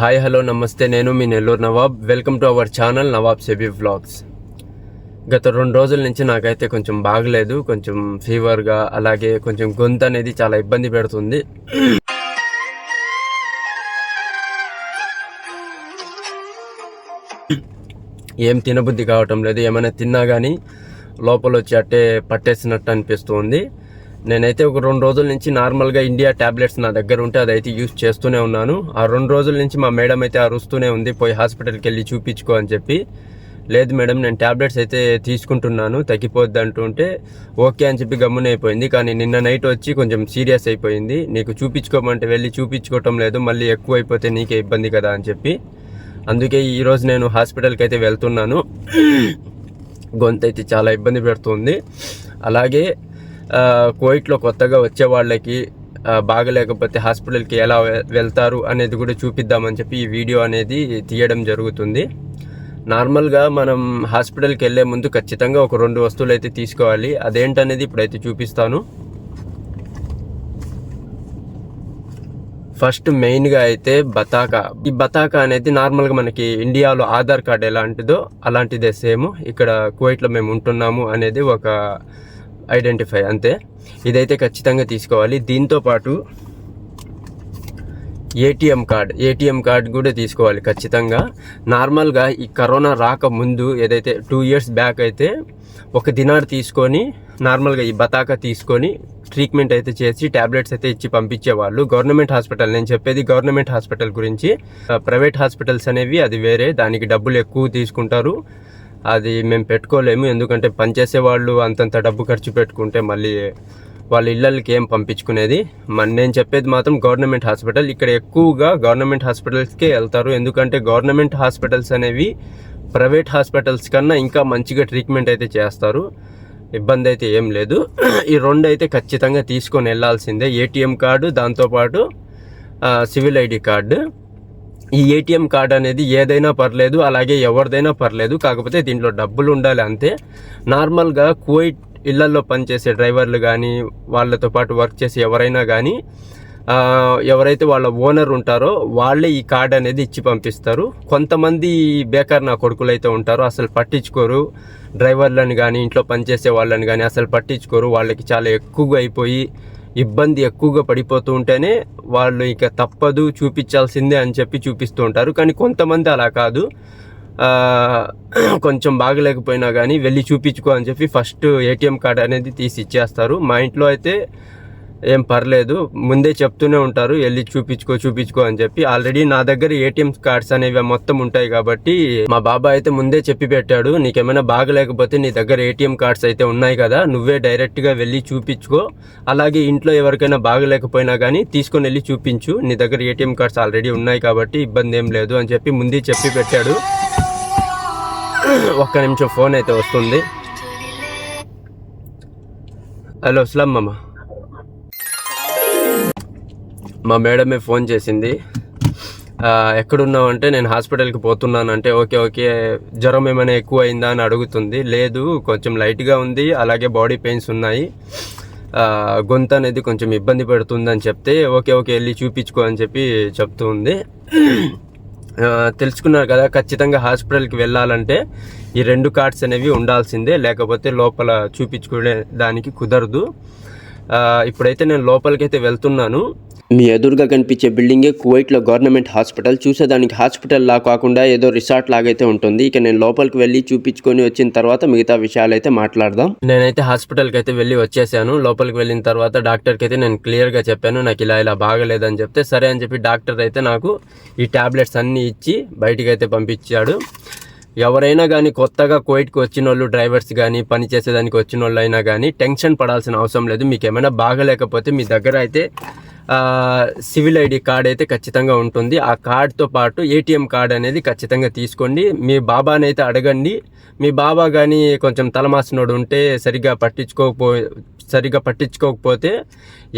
Hi hello నమస్తే. నేను మీ Nellore Nawab. Welcome to our channel Nawab SEBI vlogs గత రెండు రోజుల నుంచి నాకైతే కొంచెం బాగలేదు. కొంచెం ఫీవర్గా అలాగే కొంచెం గొంతు అనేది చాలా ఇబ్బంది పెడుతుంది. ఏం తినబుద్ధి కావటం లేదు. ఏమైనా తిన్నా కానీ లోపల వచ్చి అట్టే పట్టేసినట్టు అనిపిస్తుంది. నేనైతే ఒక రెండు రోజుల నుంచి నార్మల్గా ఇండియా ట్యాబ్లెట్స్ నా దగ్గర ఉంటే అదైతే యూస్ చేస్తూనే ఉన్నాను. ఆ రెండు రోజుల నుంచి మా మేడం అయితే అరుస్తూనే ఉంది పోయి హాస్పిటల్కి వెళ్ళి చూపించుకో అని చెప్పి. లేదు మేడం నేను ట్యాబ్లెట్స్ అయితే తీసుకుంటున్నాను తగ్గిపోద్ది అంటుంటే ఓకే అని చెప్పి గమ్మున అయిపోయింది కానీ నిన్న నైట్ వచ్చి కొంచెం సీరియస్ అయిపోయింది. నీకు చూపించుకోమంటే వెళ్ళి చూపించుకోవటం లేదు మళ్ళీ ఎక్కువ అయిపోతే నీకే ఇబ్బంది కదా అని చెప్పి. అందుకే ఈరోజు నేను హాస్పిటల్కి అయితే వెళ్తున్నాను. గొంతు అయితే చాలా ఇబ్బంది పెడుతుంది. అలాగే కోవిట్లో కొత్తగా వచ్చే వాళ్ళకి బాగలేకపోతే హాస్పిటల్కి ఎలా వె- వెళ్తారు అనేది కూడా చూపిద్దామని చెప్పి ఈ వీడియో అనేది తీయడం జరుగుతుంది. నార్మల్గా మనం హాస్పిటల్కి వెళ్ళే ముందు ఖచ్చితంగా ఒక రెండు వస్తువులు అయితే తీసుకోవాలి. అదేంటనేది ఇప్పుడైతే చూపిస్తాను. ఫస్ట్ మెయిన్గా అయితే బతాకా. ఈ బతాకా అనేది నార్మల్గా మనకి ఇండియాలో ఆధార్ కార్డ్ ఎలాంటిదో అలాంటిదే సేమ్. ఇక్కడ కువైట్లో మేము ఉంటున్నాము అనేది ఒక ఐడెంటిఫై అంతే. ఇదైతే ఖచ్చితంగా తీసుకోవాలి. దీంతో పాటు ఏటీఎం కార్డ్ ఏటీఎం కార్డ్ కూడా తీసుకోవాలి ఖచ్చితంగా. నార్మల్గా ఈ కరోనా రాకముందు ఏదైతే టూ ఇయర్స్ బ్యాక్ అయితే ఒక దినార్ తీసుకొని నార్మల్గా ఈ బతాకా తీసుకొని ట్రీట్మెంట్ అయితే చేసి ట్యాబ్లెట్స్ అయితే ఇచ్చి పంపించేవాళ్ళు. గవర్నమెంట్ హాస్పిటల్ నేను చెప్పేది గవర్నమెంట్ హాస్పిటల్ గురించి. ప్రైవేట్ హాస్పిటల్స్ అనేవి అది వేరే దానికి డబ్బులు ఎక్కువ తీసుకుంటారు. అది మేము పెట్టుకోలేము. ఎందుకంటే పనిచేసే వాళ్ళు అంతంత డబ్బు ఖర్చు పెట్టుకుంటే మళ్ళీ వాళ్ళ ఇళ్ళకి ఏం పంపించుకునేది? మన నేను చెప్పేది మాత్రం గవర్నమెంట్ హాస్పిటల్. ఇక్కడ ఎక్కువగా గవర్నమెంట్ హాస్పిటల్స్కే వెళ్తారు. ఎందుకంటే గవర్నమెంట్ హాస్పిటల్స్ అనేవి ప్రైవేట్ హాస్పిటల్స్ కన్నా ఇంకా మంచిగా ట్రీట్మెంట్ అయితే చేస్తారు. ఇబ్బంది అయితే ఏం లేదు. ఈ రెండు అయితే ఖచ్చితంగా తీసుకొని వెళ్ళాల్సిందే ఏటీఎం కార్డు దాంతోపాటు సివిల్ ఐడి కార్డు. ఈ ఏటీఎం కార్డ్ అనేది ఏదైనా పర్లేదు అలాగే ఎవరిదైనా పర్లేదు. కాకపోతే దీంట్లో డబ్బులు ఉండాలి అంతే. నార్మల్గా కువైట్ ఇళ్ళల్లో పనిచేసే డ్రైవర్లు కానీ వాళ్ళతో పాటు వర్క్ చేసే ఎవరైనా కానీ ఎవరైతే వాళ్ళ ఓనర్ ఉంటారో వాళ్ళే ఈ కార్డ్ అనేది ఇచ్చి పంపిస్తారు. కొంతమంది బేకార్ నా కొడుకులు అయితే ఉంటారో అసలు పట్టించుకోరు. డ్రైవర్లను కానీ ఇంట్లో పనిచేసే వాళ్ళని కానీ అసలు పట్టించుకోరు. వాళ్ళకి చాలా ఎక్కువగా అయిపోయి ఇబ్బంది ఎక్కువగా పడిపోతూ ఉంటేనే వాళ్ళు ఇక తప్పదు చూపించాల్సిందే అని చెప్పి చూపిస్తూ ఉంటారు. కానీ కొంతమంది అలా కాదు. కొంచెం బాగలేకపోయినా కానీ వెళ్ళి చూపించుకో అని చెప్పి ఫస్ట్ ఏటీఎం కార్డ్ అనేది తీసి ఇచ్చేస్తారు. మా ఇంట్లో అయితే ఏం పర్లేదు ముందే చెప్తూనే ఉంటారు వెళ్ళి చూపించుకో చూపించుకో అని చెప్పి. ఆల్రెడీ నా దగ్గర ఏటీఎం కార్డ్స్ అనేవి మొత్తం ఉంటాయి కాబట్టి మా బాబాయ్ అయితే ముందే చెప్పి పెట్టాడు నీకేమైనా బాగలేకపోతే నీ దగ్గర ఏటీఎం కార్డ్స్ అయితే ఉన్నాయి కదా నువ్వే డైరెక్ట్గా వెళ్ళి చూపించుకో. అలాగే ఇంట్లో ఎవరికైనా బాగలేకపోయినా కానీ తీసుకొని వెళ్ళి చూపించు నీ దగ్గర ఏటీఎం కార్డ్స్ ఆల్రెడీ ఉన్నాయి కాబట్టి ఇబ్బంది ఏం లేదు అని చెప్పి ముందే చెప్పి పెట్టాడు. ఒక్క నిమిషం ఫోన్ అయితే వస్తుంది. హలో అస్లాం మామ. మా మేడమే ఫోన్ చేసింది. ఎక్కడున్నావు అంటే నేను హాస్పిటల్కి పోతున్నాను అంటే ఓకే ఓకే జ్వరం ఏమైనా ఎక్కువ అయిందా అని అడుగుతుంది. లేదు కొంచెం లైట్గా ఉంది అలాగే బాడీ పెయిన్స్ ఉన్నాయి. గొంతు అనేది కొంచెం ఇబ్బంది పెడుతుందని చెప్తే ఓకే ఓకే వెళ్ళి చూపించుకో అని చెప్పి చెప్తూ ఉంది తెలుసుకున్నారు కదా ఖచ్చితంగా హాస్పిటల్కి వెళ్ళాలంటే ఈ రెండు కార్డ్స్ అనేవి ఉండాల్సిందే లేకపోతే లోపల చూపించుకునే దానికి కుదరదు. ఇప్పుడైతే నేను లోపలికైతే వెళ్తున్నాను. మీ ఎదురుగా కనిపించే బిల్డింగే కువైట్లో గవర్నమెంట్ హాస్పిటల్. చూసేదానికి హాస్పిటల్ లా కాకుండా ఏదో రిసార్ట్ లాగైతే ఉంటుంది. ఇక నేను లోపలికి వెళ్ళి చూపించుకొని వచ్చిన తర్వాత మిగతా విషయాలు అయితే మాట్లాడదాం. నేనైతే హాస్పిటల్కి అయితే వెళ్ళి వచ్చేసాను. లోపలికి వెళ్ళిన తర్వాత డాక్టర్కి అయితే నేను క్లియర్గా చెప్పాను. నాకు ఇలా ఇలా బాగలేదని చెప్తే సరే అని చెప్పి డాక్టర్ అయితే నాకు ఈ టాబ్లెట్స్ అన్నీ ఇచ్చి బయటికి అయితే పంపించాడు. ఎవరైనా కానీ కొత్తగా కోవిడ్కి వచ్చిన వాళ్ళు డ్రైవర్స్ కానీ పని చేసేదానికి వచ్చిన వాళ్ళు అయినా కానీ టెన్షన్ పడాల్సిన అవసరం లేదు. మీకు ఏమైనా బాగలేకపోతే మీ దగ్గర అయితే సివిల్ ఐడి కార్డ్ అయితే ఖచ్చితంగా ఉంటుంది. ఆ కార్డ్తో పాటు ఏటీఎం కార్డ్ అనేది ఖచ్చితంగా తీసుకోండి. మీ బాబాని అయితే అడగండి. మీ బాబా కానీ కొంచెం తలమాసినోడు ఉంటే సరిగ్గా పట్టించుకోకపో సరిగ్గా పట్టించుకోకపోతే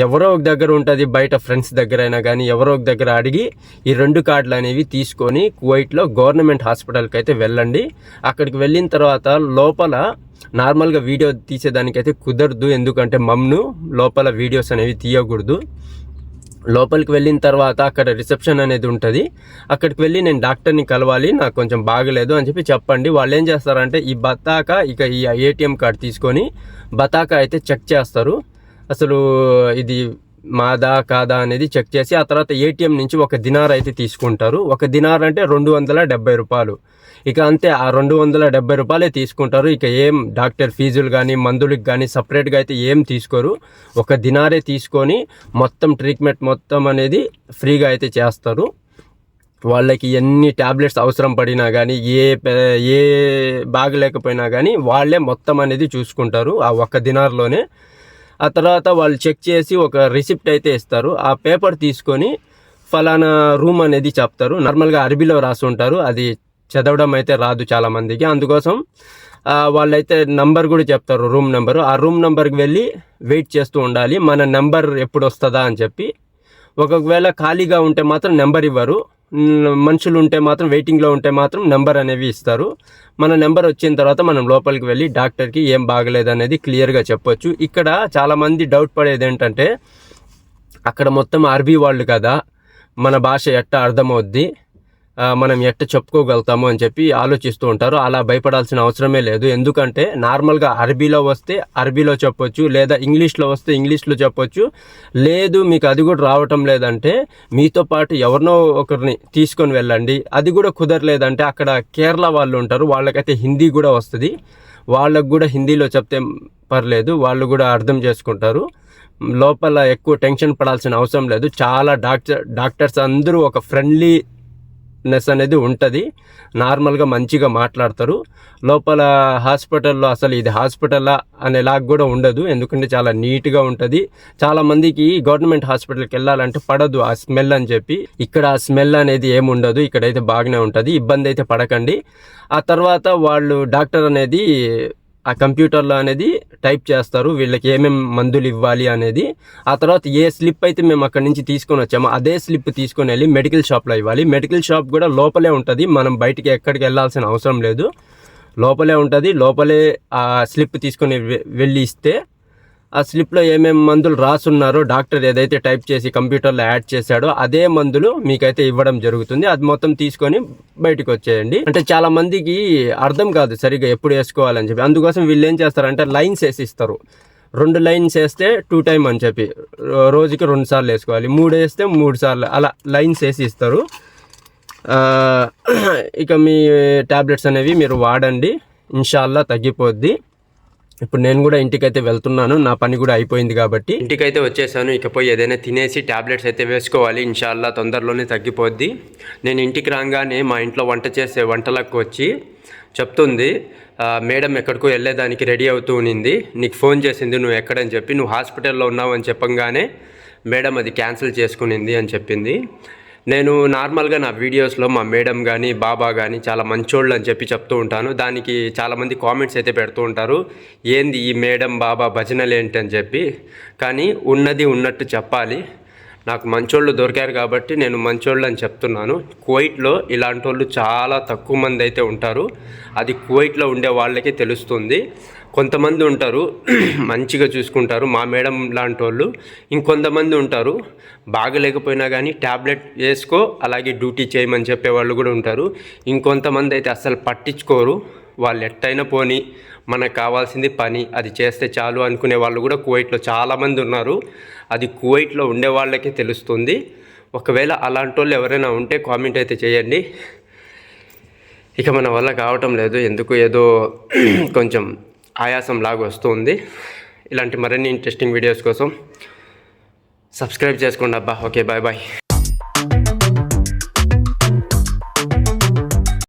ఎవరో ఒక దగ్గర ఉంటుంది బయట ఫ్రెండ్స్ దగ్గర అయినా కానీ ఎవరో ఒక దగ్గర అడిగి ఈ రెండు కార్డులు అనేవి తీసుకొని కువైట్లో గవర్నమెంట్ హాస్పిటల్కి అయితే వెళ్ళండి. అక్కడికి వెళ్ళిన తర్వాత లోపల నార్మల్గా వీడియో తీసేదానికైతే కుదరదు. ఎందుకంటే మమ్ను లోపల వీడియోస్ అనేవి తీయకూడదు. లోపలికి వెళ్ళిన తర్వాత అక్కడ రిసెప్షన్ అనేది ఉంటుంది. అక్కడికి వెళ్ళి నేను డాక్టర్ని కలవాలి నాకు కొంచెం బాగలేదు అని చెప్పి చెప్పండి. వాళ్ళు ఏం చేస్తారంటే ఈ బతాక ఇక ఈ ఏటీఎం కార్డ్ తీసుకొని బతాక అయితే చెక్ చేస్తారు. అసలు ఇది మాదా కాదా అనేది చెక్ చేసి ఆ తర్వాత ఏటీఎం నుంచి ఒక దినార్ అయితే తీసుకుంటారు. ఒక దినార్ అంటే రెండు వందల డెబ్బై రూపాయలు. ఇక అంతే ఆ రెండు వందల డెబ్బై రూపాయలే తీసుకుంటారు. ఇక ఏం డాక్టర్ ఫీజులు కానీ మందులకు కానీ సపరేట్గా అయితే ఏం తీసుకోరు. ఒక దినారే తీసుకొని మొత్తం ట్రీట్మెంట్ మొత్తం అనేది ఫ్రీగా అయితే చేస్తారు. వాళ్ళకి ఎన్ని ట్యాబ్లెట్స్ అవసరం పడినా కానీ ఏ పె- ఏ బాగలేకపోయినా కానీ వాళ్ళే మొత్తం అనేది చూసుకుంటారు ఆ ఒక్క దినార్లోనే. ఆ తర్వాత వాళ్ళు చెక్ చేసి ఒక రిసిప్ట్ అయితే ఇస్తారు. ఆ పేపర్ తీసుకొని ఫలానా రూమ్ అనేది చెప్తారు. నార్మల్గా అరబీలో రాసి ఉంటారు అది చదవడం అయితే రాదు చాలా మందికి. అందుకోసం వాళ్ళైతే నంబర్ కూడా చెప్తారు రూమ్ నెంబరు. ఆ రూమ్ నెంబర్కి వెళ్ళి వెయిట్ చేస్తూ ఉండాలి. మన నెంబర్ ఎప్పుడు వస్తుందా అని చెప్పి. ఒకవేళ ఖాళీగా ఉంటే మాత్రం నెంబర్ ఇవ్వరు. మనుషులు ఉంటే మాత్రం వెయిటింగ్లో ఉంటే మాత్రం నెంబర్ అనేవి ఇస్తారు. మన నెంబర్ వచ్చిన తర్వాత మనం లోపలికి వెళ్ళి డాక్టర్కి ఏం బాగలేదు అనేది క్లియర్గా చెప్పొచ్చు. ఇక్కడ చాలామంది డౌట్ పడేది ఏంటంటే అక్కడ మొత్తం అరబీ వాళ్ళు కదా మన భాష ఎట్ట అర్థమవుద్ది? మనం ఎట్ట చెప్పుకోగలుగుతాము అని చెప్పి ఆలోచిస్తూ ఉంటారు. అలా భయపడాల్సిన అవసరమే లేదు. ఎందుకంటే నార్మల్గా అరబీలో వస్తే అరబీలో చెప్పొచ్చు లేదా ఇంగ్లీష్లో వస్తే ఇంగ్లీష్లో చెప్పొచ్చు. లేదు మీకు అది కూడా రావటం లేదంటే మీతో పాటు ఎవరినో ఒకరిని తీసుకొని వెళ్ళండి. అది కూడా కుదరలేదంటే అక్కడ కేరళ వాళ్ళు ఉంటారు. వాళ్ళకైతే హిందీ కూడా వస్తుంది. వాళ్ళకు కూడా హిందీలో చెప్తే పర్లేదు. వాళ్ళు కూడా అర్థం చేసుకుంటారు. లోపల ఎక్కువ టెన్షన్ పడాల్సిన అవసరం లేదు. చాలా డాక్టర్ డాక్టర్స్ అందరూ ఒక ఫ్రెండ్లీ నెస్ అనేది ఉంటుంది. నార్మల్గా మంచిగా మాట్లాడతారు. లోపల హాస్పిటల్లో అసలు ఇది హాస్పిటలా అనేలాగా కూడా ఉండదు. ఎందుకంటే చాలా నీట్గా ఉంటుంది. చాలా మందికి గవర్నమెంట్ హాస్పిటల్కి వెళ్ళాలంటే పడదు ఆ స్మెల్ అని చెప్పి. ఇక్కడ ఆ స్మెల్ అనేది ఏముండదు. ఇక్కడైతే బాగానే ఉంటుంది. ఇబ్బంది అయితే పడకండి. ఆ తర్వాత వాళ్ళు డాక్టర్ అనేది ఆ కంప్యూటర్లో అనేది టైప్ చేస్తారు వీళ్ళకి ఏమేమి మందులు ఇవ్వాలి అనేది. ఆ తర్వాత ఏ స్లిప్ అయితే మేము అక్కడి నుంచి తీసుకొని వచ్చామో అదే స్లిప్ తీసుకొని వెళ్ళి మెడికల్ షాప్లో ఇవ్వాలి. మెడికల్ షాప్ కూడా లోపలే ఉంటుంది మనం బయటికి ఎక్కడికి వెళ్ళాల్సిన అవసరం లేదు. లోపలే ఉంటుంది లోపలే ఆ స్లిప్ తీసుకొని వె- వెళ్ళి ఇస్తే ఆ స్లిప్లో ఏమేమి మందులు రాసున్నారో డాక్టర్ ఏదైతే టైప్ చేసి కంప్యూటర్లో యాడ్ చేశాడో అదే మందులు మీకైతే ఇవ్వడం జరుగుతుంది. అది మొత్తం తీసుకొని బయటకు వచ్చేయండి. అంటే చాలా మందికి అర్థం కాదు సరిగ్గా ఎప్పుడు వేసుకోవాలని చెప్పి. అందుకోసం వీళ్ళు ఏం చేస్తారంటే లైన్స్ వేసి ఇస్తారు. రెండు లైన్స్ వేస్తే టూ టైం అని చెప్పి. రోజుకి రెండు సార్లు వేసుకోవాలి. మూడు వేస్తే మూడు సార్లు అలా లైన్స్ వేసి ఇస్తారు. ఇక మీ ట్యాబ్లెట్స్ అనేవి మీరు వాడండి. ఇన్షాల్లా తగ్గిపోద్ది. ఇప్పుడు నేను కూడా ఇంటికైతే వెళ్తున్నాను నా పని కూడా అయిపోయింది కాబట్టి. ఇంటికైతే వచ్చేసాను ఇకపోయి ఏదైనా తినేసి ట్యాబ్లెట్స్ అయితే వేసుకోవాలి ఇన్షాల్లా తొందరలోనే తగ్గిపోద్ది. నేను ఇంటికి రాగానే మా ఇంట్లో వంట చేసే వంటలకు వచ్చి చెప్తుంది మేడం ఎక్కడికో వెళ్ళేదానికి రెడీ అవుతూ ఉన్నింది నీకు ఫోన్ చేసింది నువ్వు ఎక్కడని చెప్పి నువ్వు హాస్పిటల్లో ఉన్నావు అని చెప్పంగానే మేడం అది క్యాన్సిల్ చేసుకునింది అని చెప్పింది. నేను నార్మల్గా నా వీడియోస్లో మా మేడం కానీ బాబా కానీ చాలా మంచోళ్ళు అని చెప్పి చెప్తూ ఉంటాను. దానికి చాలామంది కామెంట్స్ అయితే పెడుతూ ఉంటారు. ఏంది ఈ మేడం బాబా భజనలు ఏంటని అని చెప్పి. కానీ ఉన్నది ఉన్నట్టు చెప్పాలి. నాకు మంచోళ్ళు దొరికారు కాబట్టి నేను మంచోళ్ళు అని చెప్తున్నాను. కువైట్లో ఇలాంటి వాళ్ళు చాలా తక్కువ మంది అయితే ఉంటారు. అది కువైట్లో ఉండే వాళ్ళకే తెలుస్తుంది. కొంతమంది ఉంటారు మంచిగా చూసుకుంటారు. మా మేడం లాంటి వాళ్ళు ఇంకొంతమంది ఉంటారు. బాగలేకపోయినా కానీ ట్యాబ్లెట్ వేసుకో అలాగే డ్యూటీ చేయమని చెప్పే వాళ్ళు కూడా ఉంటారు. ఇంకొంతమంది అయితే అస్సలు పట్టించుకోరు. వాళ్ళు ఎట్టయినా పోని మనకు కావాల్సింది పని అది చేస్తే చాలు అనుకునే వాళ్ళు కూడా కువైట్లో చాలామంది ఉన్నారు. అది కువైట్లో ఉండే వాళ్ళకే తెలుస్తుంది. ఒకవేళ అలాంటి వాళ్ళు ఎవరైనా ఉంటే కామెంట్ అయితే చేయండి. ఇక మన వల్ల కావటం లేదు. ఎందుకు ఏదో కొంచెం ఆయాసం లాగా వస్తుంది. ఇలాంటి మరిన్ని ఇంట్రెస్టింగ్ వీడియోస్ కోసం సబ్స్క్రైబ్ చేసుకోండి అబ్బా. Okay bye bye